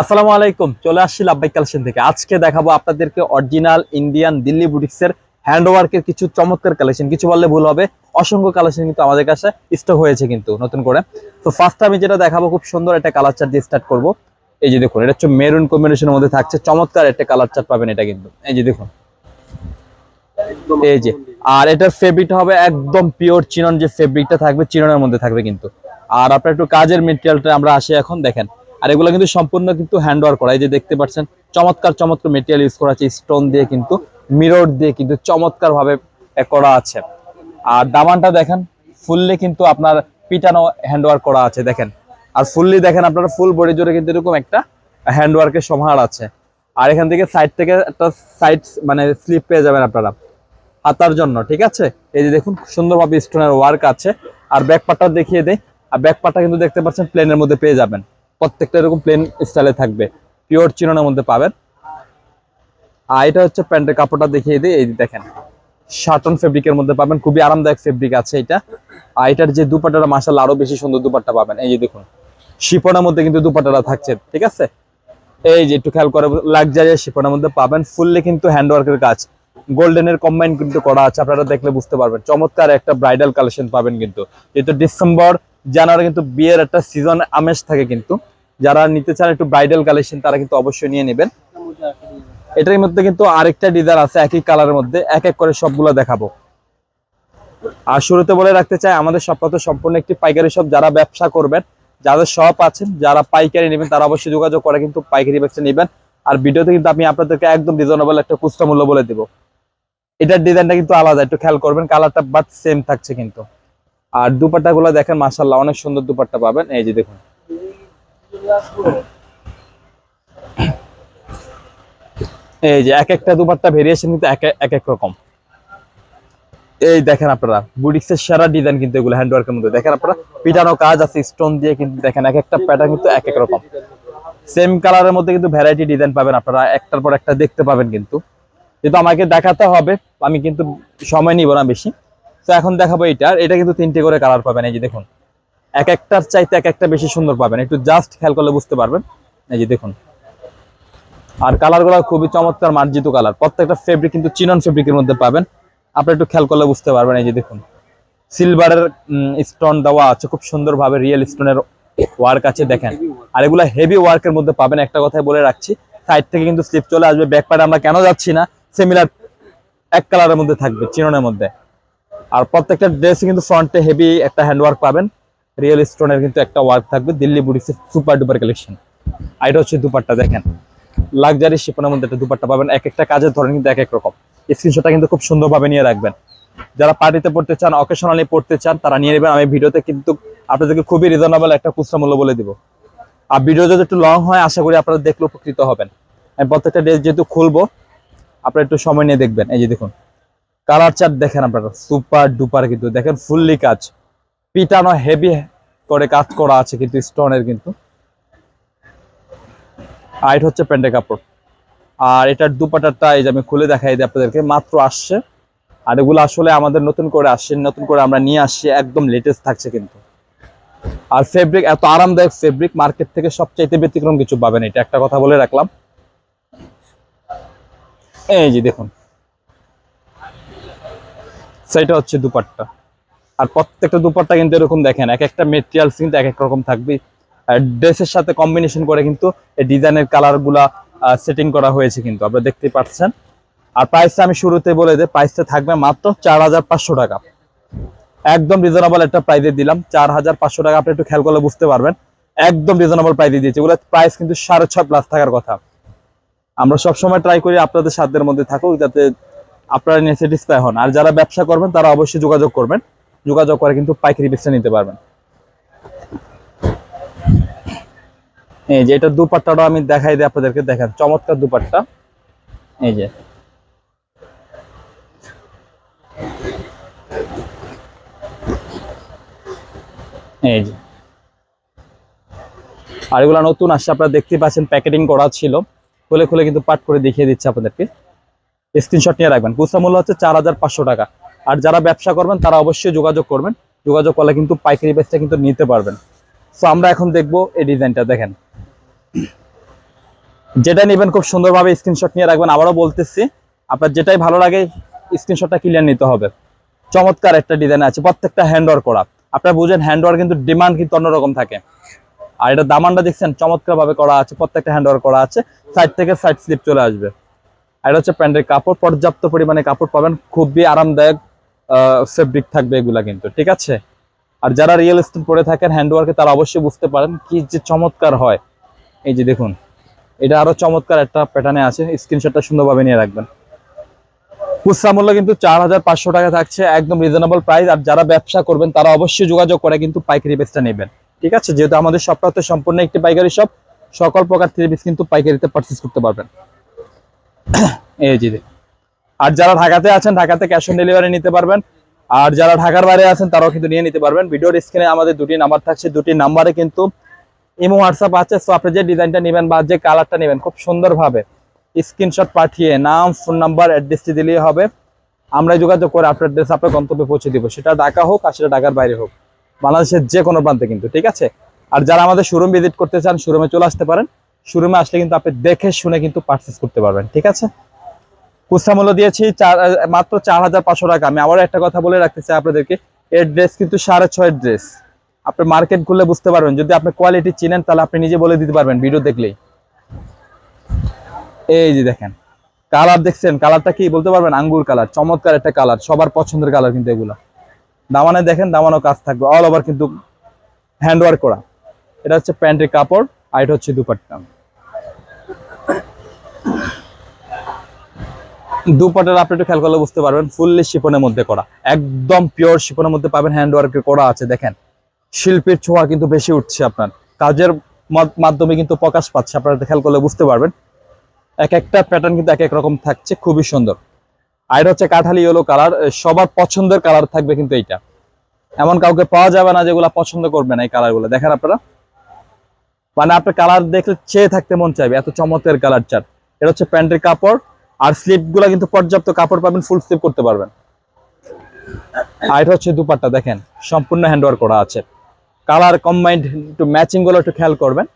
আসসালামু আলাইকুম, চলে আসছি লাভবাই কালেকশন থেকে। আজকে দেখাবো আপনাদেরকে অরিজিনাল ইন্ডিয়ান দিল্লি বুটিক্সের হ্যান্ড ওয়ার্কের কিছু চমৎকার কালেকশন। কিছু বললে ভুল হবে, অসংখ্য কালেকশন কিন্তু আমাদের কাছে স্টক হয়েছে কিন্তু নতুন করে। তো ফার্স্ট আমি যেটা দেখাবো, খুব সুন্দর একটা কালার চার্ট দিয়ে স্টার্ট করব। এই যে দেখুন, এটা হচ্ছে মেরুন কম্বিনেশনের মধ্যে থাকছে, চমৎকার একটা কালার চার্ট পাবেন এটা কিন্তু। এই যে দেখুন। এই যে, আর এটার ফেব্রিকটা হবে একদম পিওর চিনন যে ফেব্রিকটা থাকবে, চিননের মধ্যে থাকবে কিন্তু। আর আপনার একটু কাজের মেটেরিয়ালটা আমরা আসি এখন, দেখেন। আর এগুলো কিন্তু সম্পূর্ণ কিন্তু হ্যান্ড ওয়ার্ক করা। এই যে দেখতে পাচ্ছেন, চমৎকার চমৎকার মেটেরিয়াল ইউজ করা আছে। স্টোন দিয়ে কিন্তু মিরর দিয়ে কিন্তু চমৎকার ভাবে করা আছে। আর দামানটা দেখেন ফুললি কিন্তু আপনার পিটানো হ্যান্ড ওয়ার্ক করা আছে, দেখেন। আর ফুললি দেখেন আপনার ফুল বডি জুড়ে কিন্তু এরকম একটা হ্যান্ড ওয়ার্কের সমাহার আছে। আর এখান থেকে সাইড থেকে একটা সাইড মানে স্লিপ পেয়ে যাবেন আপনারা। হাতার জন্য, ঠিক আছে? এই যে দেখুন, সুন্দরভাবে স্টোনের ওয়ার্ক আছে। আর ব্যাক পার্টটা দেখিয়ে দেয় আর ব্যাক পার্টটা কিন্তু দেখতে পাচ্ছেন প্লেনের মধ্যে পেয়ে যাবেন। প্রত্যেকটা এরকম প্লেন স্টাইলে থাকবে। পিওর চিননের মধ্যে পাবেন। আর এটা হচ্ছে প্যান্টের কাপড়টা দেখিয়ে দিই, এই দেখেন। শার্টন ফেব্রিকের মধ্যে পাবেন, খুবই আরামদায়ক ফেব্রিক আছে এটা। আর এটার যে দুপাট্টাটা মাসাল আরও বেশি সুন্দর দুপাট্টা পাবেন। এই যে দেখুন, শিপনের মধ্যে কিন্তু দুপাটাটা থাকছে, ঠিক আছে? এই যে একটু খেয়াল করে লাক্সারি শিপনের মধ্যে পাবেন। ফুললি কিন্তু হ্যান্ডওয়ার্কের কাজ। গোল্ডেনের কম্বাইন কিন্তু করা আছে, আপনারা দেখলে বুঝতে পারবেন। চমৎকার একটা ব্রাইডাল কালেকশন পাবেন কিন্তু। যেহেতু ডিসেম্বর জানুয়ারি কিন্তু বিয়ের একটা সিজন আমেজ থাকে কিন্তু। যারা নিতে চান একটু ব্রাইডাল কালেকশন তারা কিন্তু অবশ্যই নিয়ে নেবেন। এটার মধ্যে কিন্তু আরেকটা ডিজাইন আছে, একই কালারের মধ্যে এক এক করে সবগুলো দেখাবো। আর শুরুতে বলে রাখতে চাই, আমাদের তো সম্পূর্ণ একটি পাইকারি শপ যারা ব্যবসা করবেন, যাদের শপ আছেন যারা পাইকারি নেবেন, তারা অবশ্যই যোগাযোগ করে কিন্তু পাইকারি ব্যবসা নেবেন। আর ভিডিওতে কিন্তু আমি আপনাদেরকে একদম রিজনেবল একটা খুচরা মূল্য বলে দিব। এটার ডিজাইনটা কিন্তু আলাদা, একটু খেয়াল করবেন কালারটা বাট সেম থাকছে কিন্তু। আর দুপাট্টা গুলো দেখেন মাসাল্লাহ অনেক সুন্দর দুপাট্টা পাবেন। এই যে দেখুন। এই যে এক একটা দুপাট্টা ভেরিয়েশন কিন্তু এক এক রকম। এই দেখেন আপনারা, বুটিক্সের সেরা ডিজাইন কিন্তু এগুলো হ্যান্ডওয়ার্কের মধ্যে। দেখেন আপনারা, পিটানো কাজ আছে স্টোন দিয়ে কিন্তু দেখেন, এক একটা প্যাটার্ন কিন্তু এক এক রকম। সেম কালারের মধ্যে কিন্তু ভ্যারাইটি ডিজাইন পাবেন আপনারা, একটার পর একটা দেখতে পাবেন কিন্তু। কিন্তু আমাকে দেখাতে হবে, আমি কিন্তু সময় নিব না বেশি। তো এখন দেখাবো এটা এটা কিন্তু তিনটে করে কালার পাবেন, এই যে দেখুন। এক একটার চাইতে এক একটা বেশি সুন্দর পাবেন। একটু জাস্ট খেয়াল করলে বুঝতে পারবেন। এই যে দেখুন। আর কালারগুলো খুবই চমৎকার মার্জিত কালার প্রত্যেকটা ফেব্রিক কিন্তু চিনন ফেব্রিকের মধ্যে পাবেন। আপনি একটু খেয়াল করলে বুঝতে পারবেন, এই যে দেখুন। সিলভারের স্টোন দেওয়া আছে। খুব সুন্দরভাবে রিয়েল স্টোনের ওয়ার্ক আছে, দেখেন। আর এগুলো হেভি ওয়ার্কের মধ্যে পাবেন। একটা কথাই বলে রাখছি সাইড থেকে কিন্তু স্লিপ চলে আসবে। ব্যাক পার্টে আমরা কেন যাচ্ছি না? সিমিলার এক কালারের মধ্যে থাকবে, চিননের মধ্যে। আর প্রত্যেকটা ড্রেসে কিন্তু ফ্রন্টে হেভি একটা হ্যান্ড ওয়ার্ক পাবেন রিয়েল স্টোনের কিন্তু একটা ওয়ার্ক থাকবে দিল্লি বুটিক্সের সুপার ডুপার কালেকশন আর এটা হচ্ছে দুপাট্টা, দেখেন। লাক্সারি শিপনের মধ্যে একটা দুপাট্টা পাবেন, এক একটা কাজের ধরন কিন্তু এক এক রকম। স্ক্রিনশটটা কিন্তু খুব সুন্দরভাবে নিয়ে রাখবেন। যারা পার্টিতে পড়তে চান অকেশনালি পড়তে চান, তারা নিয়ে নেবেন। আমি ভিডিওতে কিন্তু আপনাদেরকে খুবই রিজনেবল একটা খুচরা মূল্য বলে দিব। আর ভিডিও যদি একটু লং হয়, আশা করি আপনারা দেখলে উপকৃত হবেন। আমি প্রত্যেকটা ড্রেস যেহেতু খুলবো, আপনারা একটু সময় নিয়ে দেখবেন। এই যে দেখুন। কালার চার্ট দেখেন আপনারা, সুপার ডুপার কিন্তু, দেখেন ফুললি কাজ। পিটানো হেভি করে কাজ করা আছে কিন্তু, স্টোনের কিন্তু। আইট হচ্ছে প্যান্টের কাপড়। আর এটার দুপাটারটা এই যে আমি খুলে দেখাই দিই আপনাদেরকে, মাত্র আসছে। আর এগুলো আসলে আমাদের নতুন করে আসছে, নতুন করে আমরা নিয়ে আসছি, একদম লেটেস্ট থাকছে কিন্তু। আর ফেব্রিক এত আরামদায়ক ফেব্রিক মার্কেট থেকে সবচাইতে ব্যতিক্রম কিছু পাবেন এটা। একটা কথা বলে রাখলাম। এই যে দেখুন সেটা হচ্ছে দুপাট্টা। আর প্রত্যেকটা দুপাট্টা কিন্তু এরকম দেখেন, এক একটা মেটেরিয়ালস কিন্তু এক এক রকম থাকবে। ড্রেসের সাথে কম্বিনেশন করে কিন্তু এই ডিজাইনের কালারগুলা সেটিং করা হয়েছে কিন্তু, আপনারা দেখতে পাচ্ছেন। আর প্রাইসটা আমি শুরুতে বলে দিই প্রাইসটা থাকবে মাত্র চার হাজার পাঁচশো টাকা। একদম রিজনেবল একটা প্রাইজে দিলাম, চার হাজার পাঁচশো টাকা, আপনি একটু খেয়াল করলে বুঝতে পারবেন। একদম রিজনেবল প্রাইজে দিয়েছি ওগুলো প্রাইস কিন্তু সাড়ে ছয় প্লাস থাকার কথা। আমরা সবসময় ট্রাই করি আপনাদের সাধ্যের মধ্যে থাকুক, যাতে আপনারা নিয়ে স্যাটিসফাই হন। আর যারা ব্যবসা করবেন, তারা অবশ্যই যোগাযোগ করবেন। যোগাযোগ করে কিন্তু পাইকারি বেচতে নিতে পারবেন। এই যে এটা দুপাট্টাটা আমি দেখাই দিই আপনাদেরকে, দেখেন, চমৎকার দুপাট্টা। এই যে। এই যে। আর এগুলো নতুন আসছে, আপনারা দেখতে পাচ্ছেন, প্যাকেটিং করা ছিল। খুলে খুলে কিন্তু পাট করে দেখিয়ে দিচ্ছে আপনাদেরকে। স্ক্রিনশট নিয়ে রাখবেন। খুচরা মূল্য হচ্ছে চার হাজার পাঁচশো টাকা। আর যারা ব্যবসা করবেন, তারা অবশ্যই যোগাযোগ করবেন। যোগাযোগ করলে কিন্তু পাইকারি বেচটা কিন্তু নিতে পারবেন। সো আমরা এখন দেখব এই ডিজাইনটা, দেখেন। যেটা নেবেন খুব সুন্দরভাবে স্ক্রিনশট নিয়ে রাখবেন। আবারও বলতেছি, আপনার যেটাই ভালো লাগে স্ক্রিনশটটা ক্লিয়ার নিতে হবে। চমৎকার একটা ডিজাইন আছে, প্রত্যেকটা হ্যান্ড ওয়ার্ক করা। আপনারা বুঝেন হ্যান্ড ওয়ার্ক কিন্তু ডিমান্ড কিন্তু অন্যরকম থাকে। আর এটা দামানটা দেখছেন চমৎকার ভাবে করা আছে, প্রত্যেকটা হ্যান্ড ওয়ার্ক করা আছে। সাইড থেকে সাইড স্লিপ চলে আসবে। এটা হচ্ছে প্যান্টের কাপড়, পর্যাপ্ত পরিমাণে কাপড় পাবেন। খুবই আরামদায়ক ফেব্রিক থাকবে এগুলা কিন্তু, ঠিক আছে? আর যারা রিয়েল এস্টেট পরে থাকেন হ্যান্ড ওয়ার্কে তারা অবশ্যই বুঝতে পারেন কি যে চমৎকার হয়। এই যে দেখুন, এটা আরও চমৎকার একটা প্যাটার্নে আছে স্ক্রিনশটটা সুন্দরভাবে নিয়ে রাখবেন। খুচরা মূল্য কিন্তু চার হাজার পাঁচশো টাকা থাকছে, একদম রিজনেবল প্রাইস আর যারা ব্যবসা করবেন, তারা অবশ্যই যোগাযোগ করে কিন্তু পাইকারি বেসটা নেবেন, ঠিক আছে? যেহেতু আমাদের হচ্ছে সম্পূর্ণ একটি পাইকারি শপ সকল প্রকার থ্রি পিস কিন্তু পাইকারিতে পারচেস করতে পারবেন। আর যারা ঢাকাতে আছেন, ঢাকাতে ক্যাশ অন ডেলিভারি নিতে পারবেন। আর যারা ঢাকার বাইরে আছেন, তারাও কিন্তু নিয়ে নিতে পারবেন। ভিডিওর স্ক্রিনে আমাদের দুটি নাম্বার থাকছে, দুটি নাম্বারে কিন্তু ইমো হোয়াটসঅ্যাপ আছে। সো আপনি যে ডিজাইনটা নেবেন বা যে কালারটা নেবেন, খুব সুন্দরভাবে স্ক্রিনশট পাঠিয়ে নাম ফোন নাম্বার অ্যাড্রেসটি দিলেই হবে। আমরা যোগাযোগ করে আপনার অ্যাড্রেস আপনার গন্তব্যে পৌঁছে দিব। সেটা ঢাকা হোক আর সেটা ঢাকার বাইরে হোক। বাংলাদেশের যে কোনো প্রান্তে কিন্তু, ঠিক আছে? আর যারা আমাদের শোরুম ভিজিট করতে চান শোরুমে চলে আসতে পারেন। শোরুমে আসলে কিন্তু আপনি দেখে শুনে কিন্তু পারচেস করতে পারবেন, ঠিক আছে? খুচরা মূল্য দিয়েছি চার, মাত্র চার হাজার পাঁচশো টাকা। আমি আবার একটা কথা বলে রাখতে চাই আপনাদেরকে, এর ড্রেস কিন্তু সাড়ে ছয় ড্রেস আপনি মার্কেট খুললে বুঝতে পারবেন, যদি আপনি কোয়ালিটি চিনেন তাহলে আপনি নিজে বলে দিতে পারবেন ভিডিও দেখলেই। এই যে দেখেন কালার দেখছেন কালারটা কি বলতে পারবেন? আঙ্গুর কালার চমৎকার একটা কালার সবার পছন্দের কালার কিন্তু এগুলা। দামানে দেখেন, দামানো কাজ থাকবে অল ওভার কিন্তু হ্যান্ড ওয়ার্ক করা। এটা হচ্ছে প্যান্টের কাপড়, আর এটা হচ্ছে দুপাট্টা। দুপাটার আপনি একটু খেয়াল করলে বুঝতে পারবেন ফুললি শিপনের মধ্যে করা। একদম পিওর শিপনের মধ্যে পাবেন হ্যান্ড ওয়ার্কে করা আছে, দেখেন। শিল্পের ছোঁয়া কিন্তু বেশি উঠছে আপনার। কাজের মাধ্যমে কিন্তু প্রকাশ পাচ্ছে, আপনারা খেয়াল করলে বুঝতে পারবেন। এক একটা প্যাটার্ন কিন্তু এক এক রকম থাকছে, খুবই সুন্দর। আর হচ্ছে কাঠালি ইয়েলো কালার সবার পছন্দের কালার থাকবে কিন্তু এইটা। এমন কাউকে পাওয়া যাবে না যেগুলা পছন্দ করবে না এই কালারগুলো দেখেন আপনারা? মানে আপনার কালার দেখলে চেয়ে থাকতে মন চাইবে, এত চমৎকার কালার চার এটা হচ্ছে প্যান্টের কাপড়, আর স্লিপগুলা কিন্তু পর্যাপ্ত কাপড় পাবেন ফুল স্লিপ করতে পারবেন। আর এটা হচ্ছে দুপাট্টা, দেখেন, সম্পূর্ণ হ্যান্ড ওয়ার্ক করা আছে। কালার কম্বাইন্ড একটু ম্যাচিংগুলো একটু খেয়াল করবেন।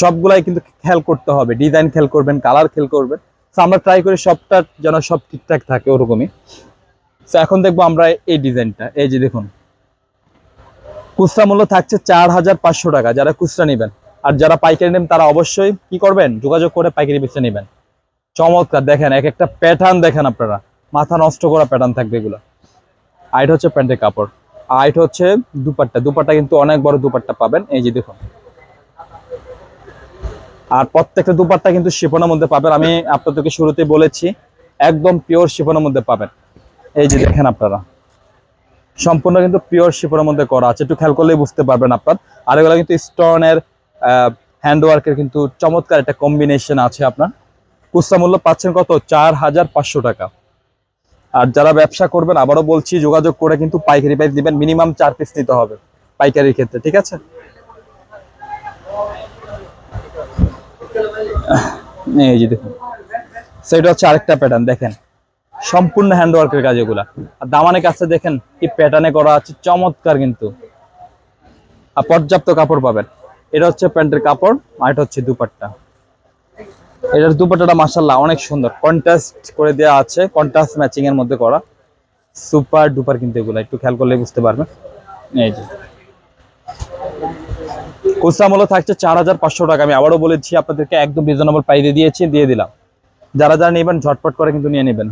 সবগুলাই কিন্তু খেয়াল করতে হবে ডিজাইন খেয়াল করবেন কালার খেয়াল করবেন। তো আমরা ট্রাই করি সবটা যেন সব ঠিকঠাক থাকে ওরকমই। তো এখন দেখব আমরা এই ডিজাইনটা এই যে দেখুন, খুচরা মূল্য থাকছে চার হাজার পাঁচশো টাকা, যারা খুচরা নেবেন। আর যারা পাইকারি নেবেন তারা অবশ্যই কি করবেন? যোগাযোগ করে পাইকারি বেচে নেবেন। চমৎকার, দেখেন, এক একটা প্যাটার্ন দেখেন আপনারা। মাথা নষ্ট করা প্যাটার্ন থাকবে এগুলো। আইট হচ্ছে প্যান্টের কাপড়। আইট হচ্ছে দুপাট্টা। দুপাট্টা কিন্তু অনেক বড় দুপাট্টা পাবেন। এই যে দেখুন। আর প্রত্যেকটা দুপাট্টা কিন্তু শিফনের মধ্যে পাবেন। আমি আপনাদেরকে শুরুতে বলেছি, একদম পিওর শিফনের মধ্যে পাবেন। এই যে দেখেন আপনারা। সম্পূর্ণ কিন্তু পিওর শিফনের মধ্যে করা আছে। একটু খেয়াল করলেই বুঝতে পারবেন আপনার। আর এগুলো কিন্তু স্টোনের হ্যান্ড ওয়ার্কের কিন্তু চমৎকার একটা কম্বিনেশন আছে আপনার। খুচরা মূল্য পাচ্ছেন কত? চার হাজার পাঁচশো টাকা। আর যারা ব্যবসা করবেন, আবারও বলছি, যোগাযোগ করে কিন্তু পাইকারি প্রাইস দিবেন। মিনিমাম চার পিস নিতে হবে পাইকারির ক্ষেত্রে, ঠিক আছে? এই যে দেখুন। সেটা হচ্ছে আরেকটা প্যাটার্ন দেখেন। সম্পূর্ণ হ্যান্ড ওয়ার্কের কাজ এগুলা। আর দামানের কাছে দেখেন কি প্যাটার্নে করা আছে, চমৎকার কিন্তু। আর পর্যাপ্ত কাপড় পাবেন। এটা হচ্ছে প্যান্টের কাপড় আর এটা হচ্ছে দুপাট্টা। এটার দুপাট্টাটা মাসাল্লাহ অনেক সুন্দর। কন্ট্রাস্ট করে দেওয়া আছে কন্ট্রাস্ট ম্যাচিং এর মধ্যে করা। সুপার ডুপার কিন্তু এগুলো, একটু খেয়াল করলে বুঝতে পারবেন। এই যে। মূল্য থাকছে চার হাজার পাঁচশো টাকা। আমি আবারও বলেছি, আপনাদেরকে একদম রিজনেবল প্রাইসে দিয়েছি, দিয়ে দিলাম। যারা যারা নেবেন, ঝটপট করে কিন্তু নিয়ে নেবেন।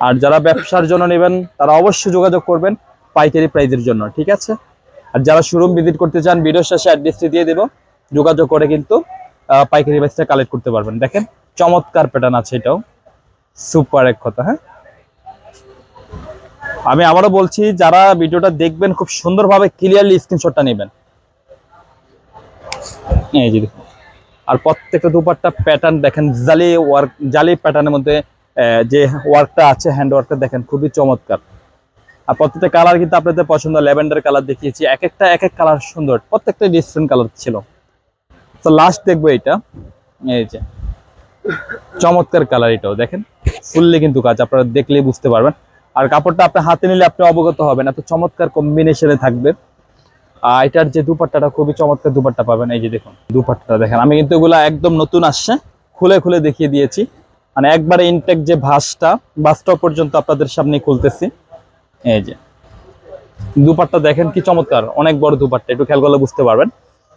আর যারা ব্যবসার জন্য নেবেন, তারা অবশ্যই যোগাযোগ করবেন পাইকারি প্রাইজের জন্য, ঠিক আছে? আর যারা শোরুম ভিজিট করতে চান ভিডিও শেষে অ্যাড্রেসটি দিয়ে দেবো। যোগাযোগ করে কিন্তু পাইকারি প্রাইসটা কালেক্ট করতে পারবেন। দেখেন, চমৎকার প্যাটার্ন আছে এটাও। সুপার এক কথা হ্যাঁ? আমি আবারও বলছি, যারা ভিডিওটা দেখবেন, খুব সুন্দরভাবে ক্লিয়ারলি স্ক্রিনশটটা নেবেন। এই যে। আর প্রত্যেকটা দুপাট্টা প্যাটার্ন দেখেন, জালি ওয়ার্ক জালি প্যাটার্নের মধ্যে যে ওয়ার্কটা আছে হ্যান্ড ওয়ার্কটা দেখেন, খুবই চমৎকার। আর প্রত্যেকটা কালার কিন্তু আপনাদের পছন্দ, ল্যাভেন্ডার কালার দেখিয়েছি। এক একটা এক এক কালার সুন্দর। প্রত্যেকটা ডিফারেন্ট কালার ছিল। তো লাস্ট দেখব এটা এই যে। চমৎকার কালার এটাও, দেখেন। ফুললে কিন্তু কাজ, আপনারা দেখলেই বুঝতে পারবেন। আর কাপড়টা আপনি হাতে নিলে আপনি অবগত হবেন এত চমৎকার কম্বিনেশনে থাকবে। আর এটার যে দুপাট্টাটা, খুবই চমৎকার দুপাট্টা পাবেন। এই যে দেখুন, দুপাট্টাটা দেখেন। আমি কিন্তু এগুলো একদম নতুন আসছে, খুলে খুলে দেখিয়ে দিয়েছি। মানে একবারে ইনটেক যে ভাসটা ভাসটা পর্যন্ত আপনাদের সামনে খুলতেছি। এই যে। দুপাট্টা দেখেন কি চমৎকার, অনেক বড় দুপাট্টা, একটু খেয়াল করলে বুঝতে পারবেন।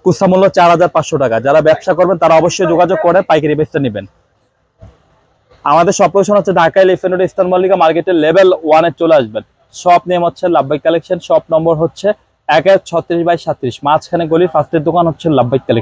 কুস্তা মূল্য চার হাজার পাঁচশো টাকা, যারা ব্যবসা করবেন তারা অবশ্যই যোগাযোগ করে পাইকারি বেচটা নেবেন। আমাদের সব লোকেশন হচ্ছে Dhaka elephant road eastern Mallika মার্কেটের লেভেল ওয়ানে চলে আসবেন। শপ নেম হচ্ছে লাভবাই কালেকশন শপ নম্বর হচ্ছে এক এক ছত্রিশ বাই সাত্রিশ। মাঝখানে গলির ফার্স্টের দোকান হচ্ছে লাভবাই কালেকশন